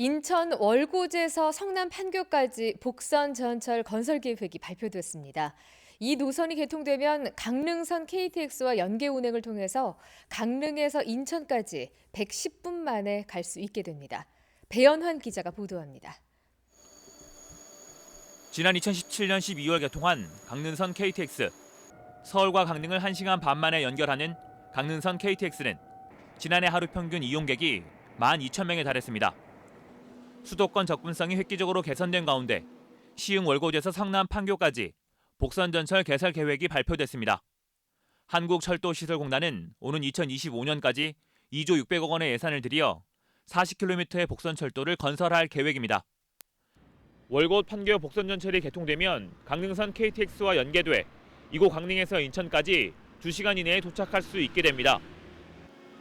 인천 월곶에서 성남 판교까지 복선 전철 건설 계획이 발표됐습니다. 이 노선이 개통되면 강릉선 KTX와 연계 운행을 통해서 강릉에서 인천까지 110분 만에 갈 수 있게 됩니다. 배연환 기자가 보도합니다. 지난 2017년 12월 개통한 강릉선 KTX. 서울과 강릉을 1시간 반 만에 연결하는 강릉선 KTX는 지난해 하루 평균 이용객이 12,000명에 달했습니다. 수도권 접근성이 획기적으로 개선된 가운데 시흥 월곶에서 성남 판교까지 복선 전철 개설 계획이 발표됐습니다. 한국철도시설공단은 오는 2025년까지 2조 600억 원의 예산을 들여 40km의 복선 철도를 건설할 계획입니다. 월곶 판교 복선 전철이 개통되면 강릉선 KTX와 연계돼 이곳 강릉에서 인천까지 2시간 이내에 도착할 수 있게 됩니다.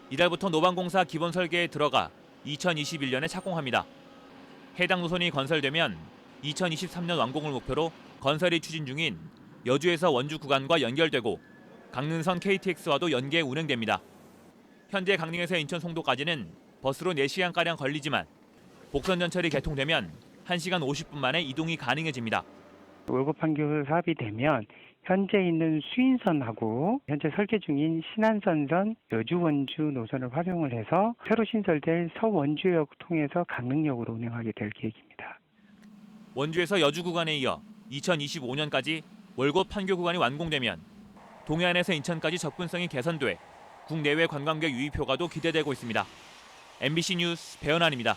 이달부터 노방공사 기본 설계에 들어가 2021년에 착공합니다. 해당 노선이 건설되면 2023년 완공을 목표로 건설이 추진 중인 여주에서 원주 구간과 연결되고 강릉선 KTX와도 연계 운행됩니다. 현재 강릉에서 인천 송도까지는 버스로 4시간가량 걸리지만 복선 전철이 개통되면 1시간 50분 만에 이동이 가능해집니다. 월급 판교 사업이 되면 현재 있는 수인선하고 현재 설계 중인 신안선선 여주 원주 노선을 활용을 해서 새로 신설될 서원주역 통해서 강릉역으로 운행하게 될 계획입니다. 원주에서 여주 구간에 이어 2025년까지 월곶 판교 구간이 완공되면 동해안에서 인천까지 접근성이 개선돼 국내외 관광객 유입 효과도 기대되고 있습니다. MBC 뉴스 배현환입니다.